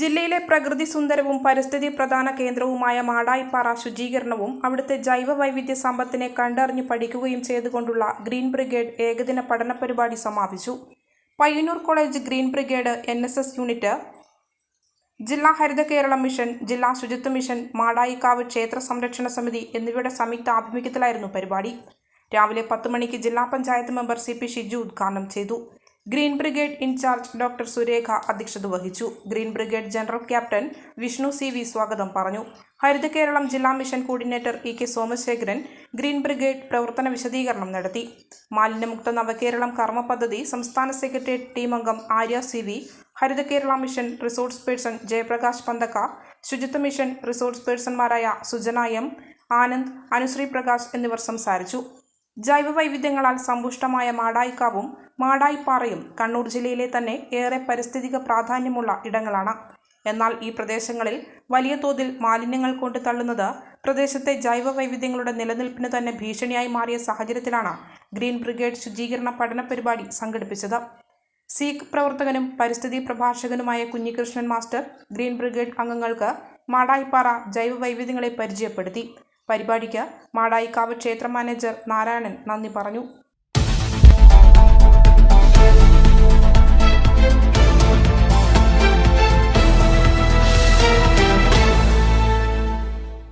ജില്ലയിലെ പ്രകൃതി സുന്ദരവും പരിസ്ഥിതി പ്രധാന കേന്ദ്രവുമായ മാടായിപ്പാറ ശുചീകരണവും അവിടുത്തെ ജൈവ വൈവിധ്യ സമ്പത്തിനെ കണ്ടറിഞ്ഞു പഠിക്കുകയും ചെയ്തുകൊണ്ടുള്ള ഗ്രീൻ ബ്രിഗേഡ് ഏകദിന പഠന പരിപാടി സമാപിച്ചു. Payyanur college green brigade N S S unit ജില്ലാ ഹരിത കേരള മിഷൻ ജില്ലാ ശുചിത്വ മിഷൻ മാടായിക്കാവ് ക്ഷേത്ര സംരക്ഷണ സമിതി എന്നിവയുടെ സംയുക്ത ആഭിമുഖ്യത്തിലായിരുന്നു പരിപാടി. രാവിലെ പത്ത് മണിക്ക് ജില്ലാ panchayat member C P Shiju ഉദ്ഘാടനം ചെയ്തു. Green brigade in charge doctor Surekha അധ്യക്ഷത വഹിച്ചു. Green brigade general captain Vishnu C V സ്വാഗതം പറഞ്ഞു. ഹരിത കേരളം ജില്ലാ mission coordinator E K Somasekharan green brigade പ്രവർത്തന വിശദീകരണം നടത്തി. മാലിന്യമുക്ത നവകേരളം കർമ്മ പദ്ധതി സംസ്ഥാന സെക്രട്ടേറിയറ്റ് ടീം അംഗം ആര്യ സി വി ഹരിത Kerala mission resource person Jayaprakash പന്തക്ക ശുചിത്വ മിഷൻ റിസോഴ്സ് പേഴ്സൺമാരായ സുജന എം ആനന്ദ് അനുശ്രീ പ്രകാശ് എന്നിവർ സംസാരിച്ചു. ജൈവ വൈവിധ്യങ്ങളാൽ സമ്പുഷ്ടമായ മാടായിക്കാവും മാടായിപ്പാറയും കണ്ണൂർ ജില്ലയിലെ തന്നെ ഏറെ പരിസ്ഥിതിക പ്രാധാന്യമുള്ള ഇടങ്ങളാണ്. എന്നാൽ ഈ പ്രദേശങ്ങളിൽ വലിയ തോതിൽ മാലിന്യങ്ങൾ കൊണ്ട് തള്ളുന്നത് പ്രദേശത്തെ ജൈവ വൈവിധ്യങ്ങളുടെ നിലനിൽപ്പിന് തന്നെ ഭീഷണിയായി മാറിയ സാഹചര്യത്തിലാണ് ഗ്രീൻ ബ്രിഗേഡ് ശുചീകരണ പഠന പരിപാടി സംഘടിപ്പിച്ചത്. സീക്ക് പ്രവർത്തകനും പരിസ്ഥിതി പ്രഭാഷകനുമായ കുഞ്ഞികൃഷ്ണൻ മാസ്റ്റർ ഗ്രീൻ ബ്രിഗേഡ് അംഗങ്ങൾക്ക് മാടായിപ്പാറ ജൈവ വൈവിധ്യങ്ങളെ പരിചയപ്പെടുത്തി. പരിപാടിക്ക് മാടായിക്കാവ് ക്ഷേത്ര മാനേജർ നാരായണൻ നന്ദി പറഞ്ഞു